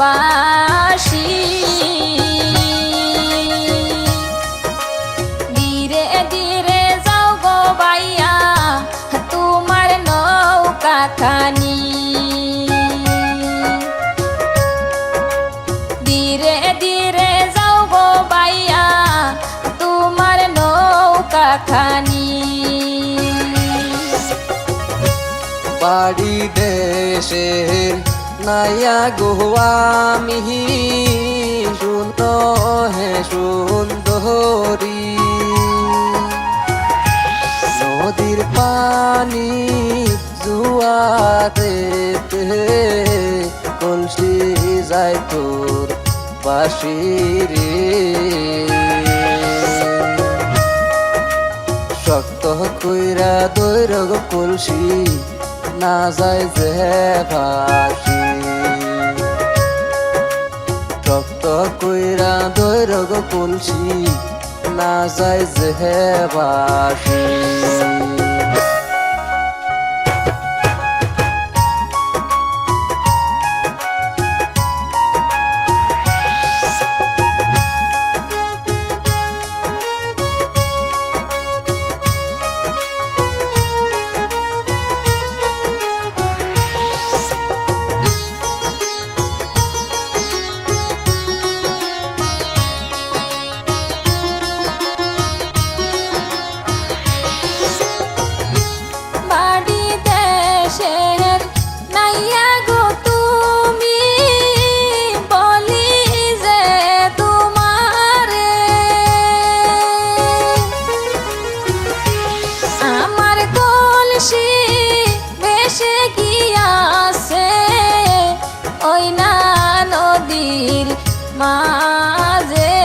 ভালোবাসি। ধীরে ধীরে যাও গো বাইয়া তোমার নৌকা খানি। ধীরে ধীরে বাইয়া তোমার নৌকা খানি। বাড়ি দেশের নাইয়া গোয়ামি শুন হে সুন্দরী। নদীর পানি জুয়াতে কলসি যায় তোর বাসিরে শক্ত কইরা দৈরগ কলসি না যায় যে ভাসি শক্ত কইরা দৈরগ কলসি না যায় যে ভাসি মাঝে।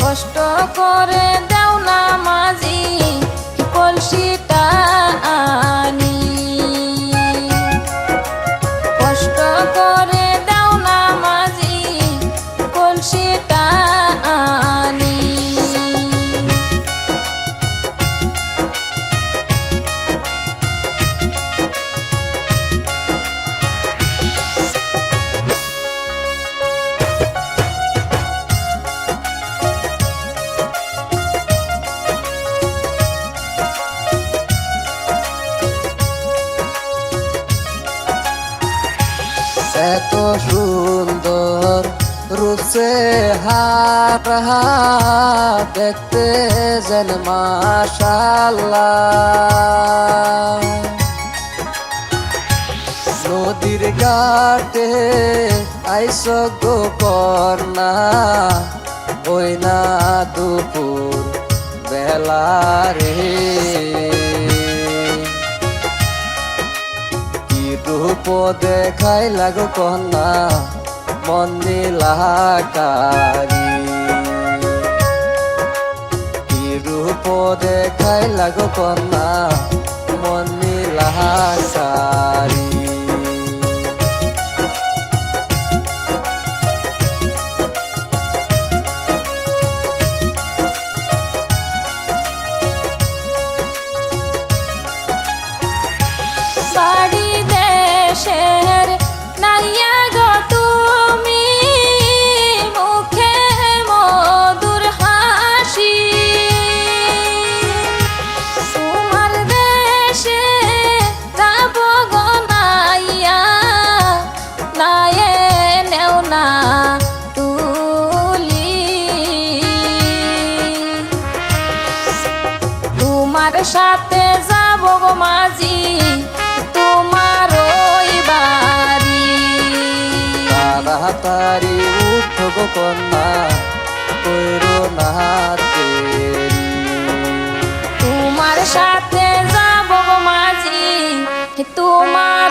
কষ্ট করে দেও না মাঝি কলসিটা আনি। কষ্ট করে এত সুন্দর রূপসে হারা দেখতে যেন মাশাল্লাহ নদীর ঘাটে আইস গো কর্ণা ওই না দুপুর বেলা রে। রূপ দেখাই লাগো কন্যা মন নীলাকারি। কি রূপ দেখাই লাগো কন্যা মন গো মাঝি তোমার ওই বাড়ি। তাড়াতাড়ি উঠ গো কন্যা কইরো না তোমার সাথে যাব গো মাঝি তোমার